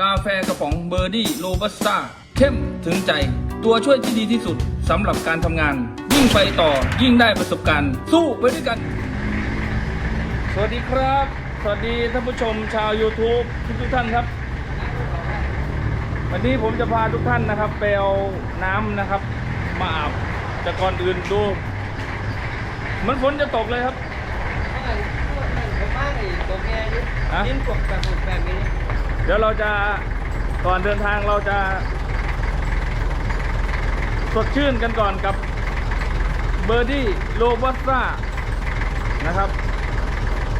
กาแฟกระป๋องเบอร์ดี้โรบัสต้าเข้มถึงใจ ตัวช่วยที่ดีที่สุดสำหรับการทำงาน ยิ่งไปต่อยิ่งได้ประสบการณ์ สู้ไปด้วยกัน สวัสดีครับ สวัสดีท่านผู้ชมชาว YouTube ทุกทุกๆท่านครับ วันนี้ผมจะพาทุกท่านนะครับไปเอาน้ำนะครับ มาอาบแต่ก่อนอื่นดูเหมันฝนจะตกเลยครับฮะดิ้นกบแบบแบบนี้ เดี๋ยวเราจะก่อนเดินทางเราจะ สดชื่นกันก่อนกับเบอร์ดี้โรบัสต้านะครับ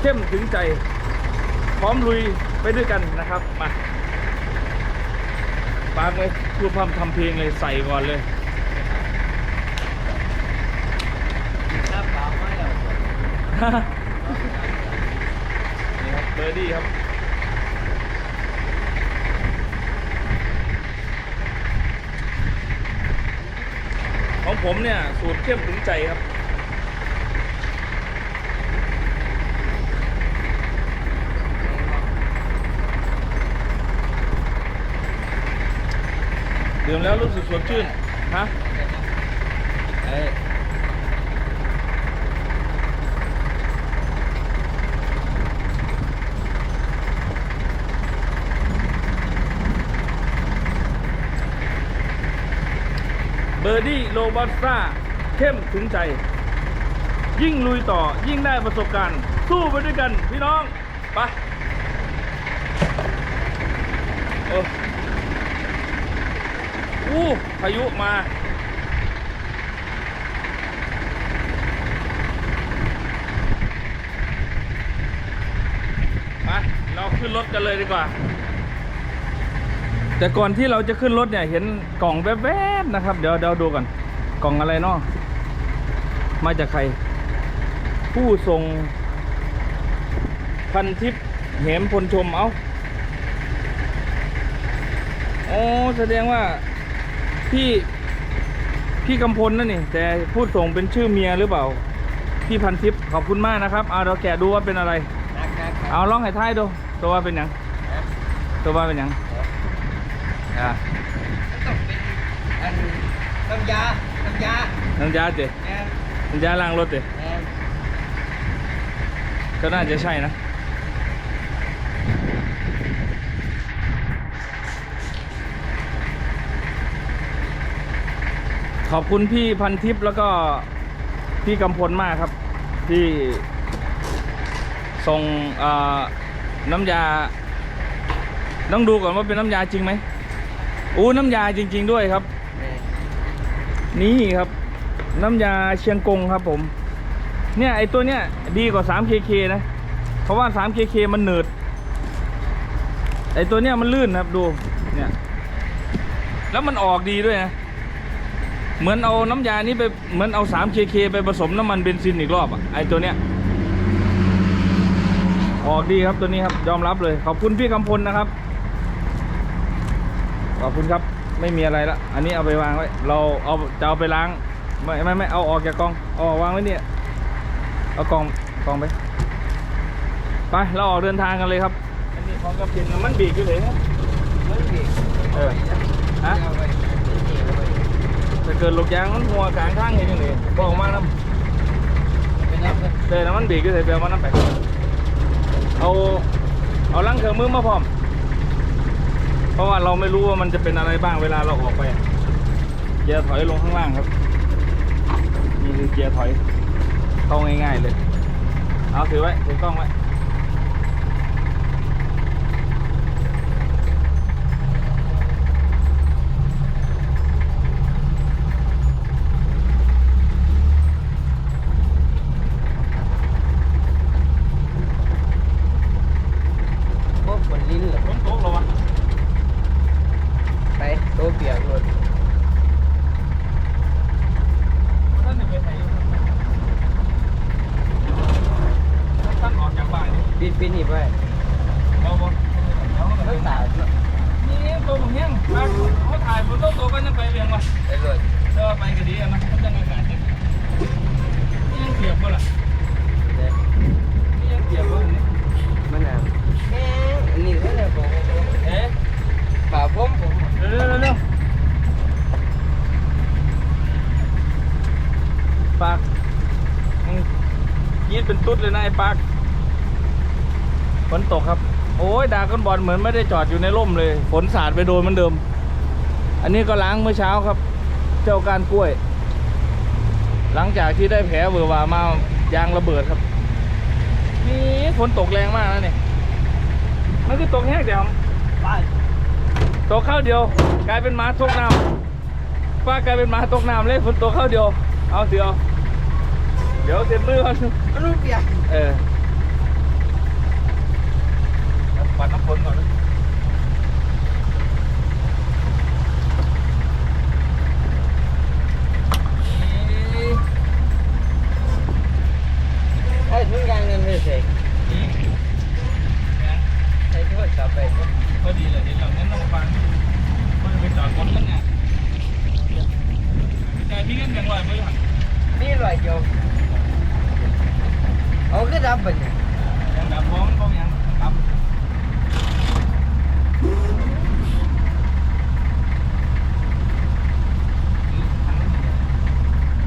เข้มถึงใจ พร้อมลุยไปด้วยกันนะครับ มาปากเลยพูดพร่ำทำเพลงเลยใส่ก่อนเลยหน้าเปล่าไม่แล้วนี่ครับเบอร์ดี้ครับ ของ ผมเนี่ย สูตรเข้มถึงใจครับดื่มแล้วรู้สึกสดชื่นฮะ อ้ยเบอร์ดี้โรบัสต้าเข้มถึงใจ ยิ่งลุยต่อยิ่งได้ประสบการณ์ สู้ไปด้วยกันพี่น้องไปโอ้อู้พายุมาไปเราขึ้นรถกันเลยดีกว่า แต่ก่อนที่เราจะขึ้นรถเนี่ยเห็นกล่องแวบๆนะครับ เดี๋ยวเดี๋ยวดูก่อนกล่องอะไรเนาะมาจากใคร ผู้ทรงพันทิพย์เหมพลชมเอาโอ้แสดงว่าพี่พี่กำพลนั่นนี่แต่ผู้ส่งเป็นชื่อเมียหรือเปล่า พี่พันทิพย์ขอบคุณมากนะครับเอาเราแกะดูว่าเป็นอะไรนักนักเอาลองให้ทายดูตัวว่าเป็นหยังตัวว่าเป็นหยัง อ่าต้องเป็นอันน้ำยาน้ำยาน้ำยาเตะแอนน้ำยาล้างรถเตะแอนก็น่าจะใช่นะขอบคุณพี่พันทิพย์แล้วก็พี่กำพลมากครับ ที่ส่งเอ่อน้ำยา ต้องดูก่อนว่าเป็นน้ำยาจริงไหม อู้น้ำยาจริง ๆ ด้วยครับ นี่ครับ น้ำยาเชียงกงครับผม เนี่ยไอตัวเนี้ยดีกว่า 3KK นะ เพราะว่า 3KK มันหนืดไอตัวเนี้ยมันลื่นครับดู เนี่ย แล้วมันออกดีด้วยนะ เหมือนเอาน้ำยานี้ไปเหมือนเอา 3KK ไปผสมน้ำมันเบนซินอีกรอบอะไอตัวเนี้ยออกดีครับตัวนี้ครับยอมรับเลย ขอบคุณพี่กำพลนะครับ ขอบคุณครับไม่มีอะไรละอันนี้เอาไปวางไว้เราเอาจะเอาไปล้างไม่ไม่ไม่เอาออกจากกล่องเอาออกวางไว้เนี่ยเอากล่องกล่องไปไปเราออกเดินทางกันเลยครับอันนี้ของกระปินน้ำมันบีกอยู่เลยครับไม่มีเออฮะเอาไว้นี่เอาไว้ถ้าเกิดลูกยางมันหัวกลางทางเห็นยังไงบอกมาน้เป็นน้ำเลยำเจอน้ำมันบีกอยู่เลยไปเอามาน้ำไปเอาเอาลังเครื่องมือมาพร้อม เพราะว่าเราไม่รู้ว่ามันจะเป็นอะไรบ้างเวลาเราออกไป เกียร์ถอยลงข้างล่างครับ นี่คือเกียร์ถอยเข้าง่ายๆเลย เอาถือไว้ถือกล้องไว้ายฝนตกตกก็ยังไปเวียงมาไปเลยแต่าไปก็ดีอะมันมันจะอากาศเย็นนี่ยังเปียบบ่ล่ะยังเปียกบ่เนี่มันน่ะแอันนี้ก็เลยบอกเอ๊ะป่าผมผมเร็วเร็วร็ปากยืดเป็นตุ๊ดเลยนะไอ้ปากฝนตกครับ โอ้ยดาก้อนบอลเหมือนไม่ได้จอดอยู่ในร่มเลย ฝนสาดไปโดนมันเดิม อันนี้ก็ล้างเมื่อเช้าครับ เจ้าการกล้วย หลังจากที่ได้แผลเวอร์วามายางระเบิดครับนี่ฝนตกแรงมากนะเนี่ยมันคือตกแห้งเดี๋ยวไปตกข้าวเดียว กลายเป็นหมาตกน้ำป้ากลายเป็นหมาตกน้ำเลยฝนตกข้าวเดียว เอาเดี๋ยวเดี๋ยวเต็มมือก่อนมันรู้เปียกเออปัดน้ำฝนก่อนนะ ไอ้ทุกอย่างเงินเลยสินี่แหมไอ้ทุกกลับไปพอดีเลยเห็นเราเน้นลงฟังมันไปจอดรถแล้วเนี่ยแต่พี่เงินแบ่งร้อยไปหันนี่ลอยเดียวเอาขึ้นดับไปเนี่ย ยังดับพร้อมพร้อมยังครับ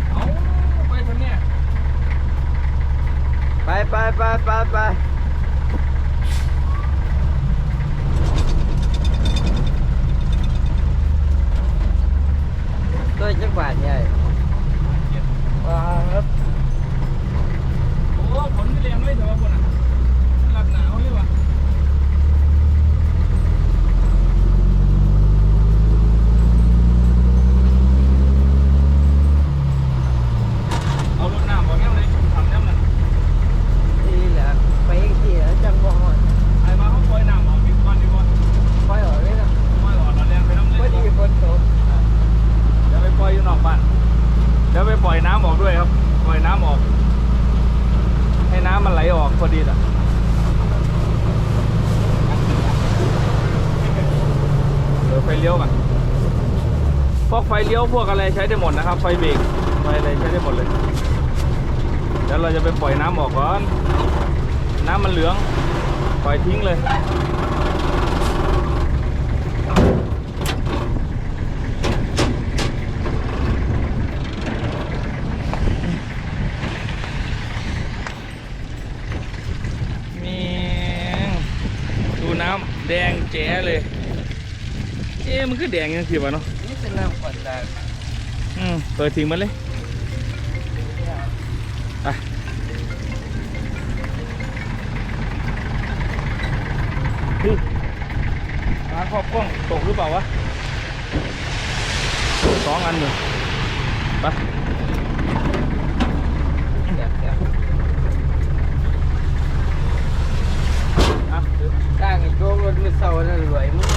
เอาไปทางเนี้ย ไปไป ไปไปไปตัวจักบาทใหญ่ว้าวครับ โอ้ฝนไม่แรงเลยแต่ว่าฝนอะหลักหนาวเลยว่ะเอารถน้ำบอกแง่เลยทำแง่มัน นี่แหละไปอีกทีแล้วจังหวะ ไอ้มาเขาปล่อยน้ำออกดีกว่าดีกว่า คอยออกเลยนะ ปล่อยออกเราแรงไปน้ำเล พอย ดีฝนตก เดี๋ยวไปปล่อยอยู่นอกบ้านเดี๋ยวไปปล่อยน้ำออกด้วยครับ ปล่อยน้ำออก ให้น้ำมันไหลออกพอดีอะเดี๋ยวไฟเลี้ยวก่อนพวกไฟ เลี้ยวพวกอะไรใช้ได้หมดนะครับ ไฟเบรกไฟอะไรใช้ได้หมดเลย เดี๋ยวเราจะไปปล่อยน้ำออกก่อน น้ำมันเหลือง ปล่อยทิ้งเลยมีดูน้ำแดงแจ๋เลย เอ๊ะมันคือแดงยังสิวะเนาะ นี่เป็นน้ำกดดันอืมเปิดทิ้งมันเลยไปหาขอบกล้องตกหรือเปล่าวะสองอันอยู่ไป เดี๋ยวเดี๋ยว อะถือ ตั้งไอ้โจ๊กรถมือเสานั่นรวยมั้ง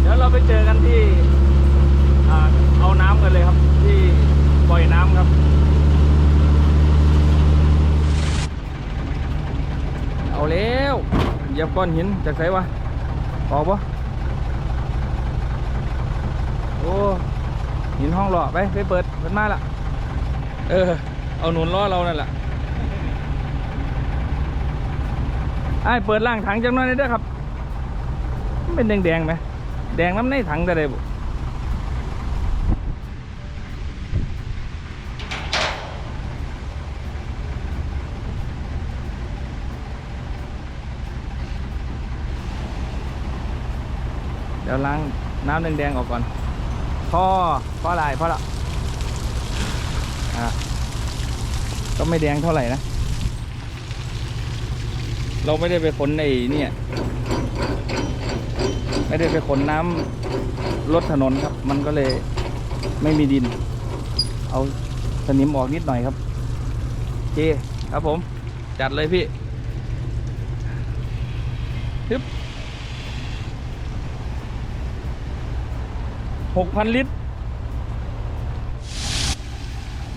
เดี๋ยวเราไปเจอกันที่ อ่า เอาน้ำกันเลยครับ ที่ปล่อยน้ำครับ เอาแล้วเหยียบ ก้อนหินจากไสวะออกปะโอ้หินห้องหล่อไปไปเปิดเปิดมาละเออ เอาหนุนล้อเรานั่นแหละไอ้เปิดล่างถังจังน้อยหน่อยเด้ครับ เป็นแดงๆไหมแดงน้ำในถังแต่ใดบุ ดี๋ยวล้างน้ำแดงๆออกก่อนพ่อพ่ออะไรพ่อละอะก็ไม่แดงเท่าไหร่นะ เราไม่ได้ไปขนในเนี่ย ไม่ได้ไปขนน้ำลดถนนครับ มันก็เลยไม่มีดิน เอาสนิมออกนิดหน่อยครับโอเคครับผม จัดเลยพี่ หกพันลิตร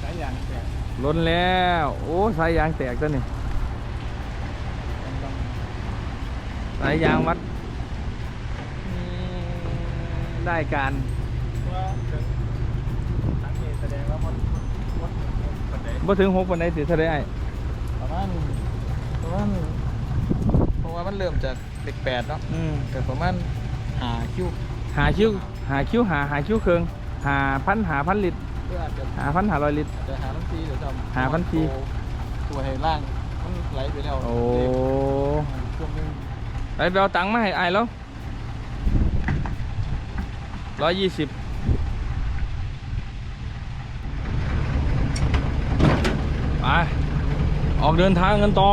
สายยางแตกล้นแล้ว โอ้สายยางแตกตัวนี่สายยางวัด ได้การว่าถึงสังเกตแสดงว่ามันมันมันได้บ่ถึงหกวันใดสิเท่าได้ไอ้ประมาณประมาณเพราะว่ามันเริ่มจากเด็กแปดเนาะอืมแต่ประมาณหาคิว หาคิ้วหาคิ้วหาหาคิ้วเคืองหาพันหาพันลิตรเพื่ออาจจะหาพันหาร้อยลิตรอาจจะหาพันทีเดี๋ยวจำหาพันที ตัวให้ล่างมันไหลไปแล้วโอ้ช่วงหนึงไปไปเอาตังค์มาให้ไอ้ายแล้วร้อยยี่สิบไปออกเดินทางกันต่อ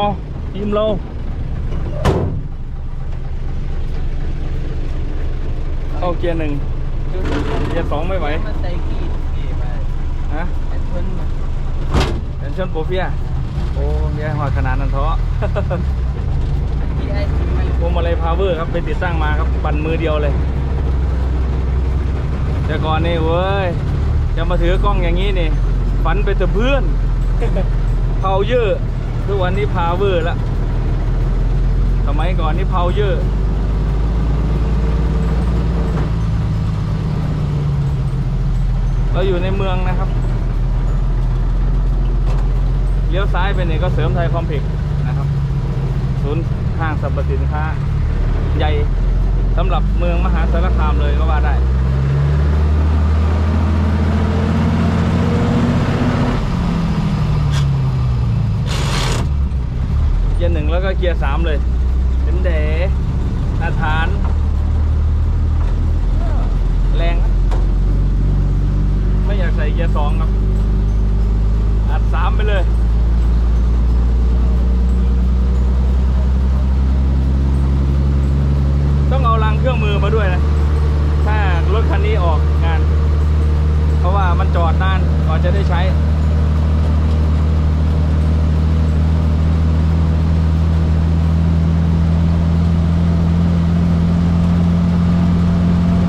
ทีมเรา เข้าเกียร์หนึ่งเกียร์สองไม่ไหวมันใจขี้ขี้ไปฮะไอ้เพิ่นน่ะเป็นชนโปรเฟียโอ้เมียหอดขนาดนั้นเถอะที่ไอ้ที่มันพวงมาลัยพาวเวอร์ครับไปติดตั้งมาครับปั่นมือเดียวเลยแต่ก่อนนี่เว้ยจะมาถือกล้องอย่างนี้นี่ฝันไปแต่เพื่อนเผาเยอะทุกวันนี้พาวเวอร์ละสมัยก่อนนี่เผาเยอะ เราอยู่ในเมืองนะครับเลี้ยวซ้ายไปนี่ก็เสริมไทยคอมเพล็กซ์นะครับ ศูนย์ห้างสรรพสินค้า ใหญ่สำหรับเมืองมหาสารคามเลยก็ว่าได้เกียร์หนึ่งแล้วก็เกียร์สามเลยเป็นเด๋อาฐาน แรงนะไม่ อยากใส่เกียร์สองครับอัดสามไปเลย ต้องเอาลังเครื่องมือมาด้วยนะ ถ้ารถคันนี้ออกงาน เพราะว่ามันจอดนานก่อนจะได้ใช้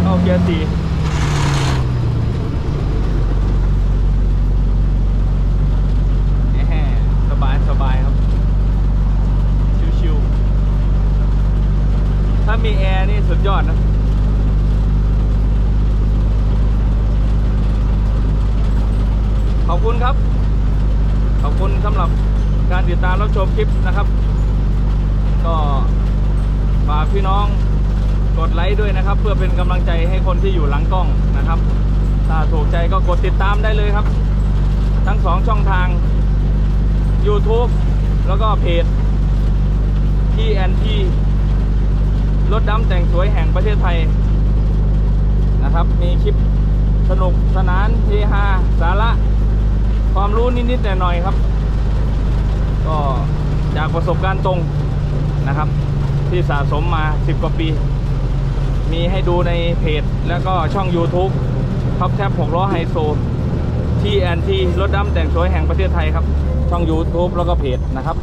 เข้าเกียร์สี่แหม่สบายสบายครับ ชิวๆ ถ้ามีแอร์นี่สุดยอดนะ ขอบคุณครับ ขอบคุณสำหรับการติดตามรับชมคลิปนะครับ ก็ฝากพี่น้องกดไลค์ด้วยนะครับ เพื่อเป็นกำลังใจให้คนที่อยู่หลัง กล้องนะครับ ถ้าถูกใจก็กดติดตามได้เลยครับ ทั้งสองช่องทาง YouTube แล้วก็เพจ TNT รถดำแต่งสวยแห่งประเทศไทยนะครับ มีคลิปสนุกสนานเฮฮาสาระ ความรู้นิดๆหน่อยครับ ก็จากประสบการณ์ตรงนะครับ ที่สะสมมา 10 กว่าปี มีให้ดูในเพจ แล้วก็ช่อง YouTube ท็อปแท็บ6ล้อไฮโซ TNT รถดำแต่งสวยแห่งประเทศไทยครับ ช่อง YouTube แล้วก็เพจนะครับ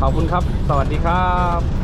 ขอบคุณครับ สวัสดีครับ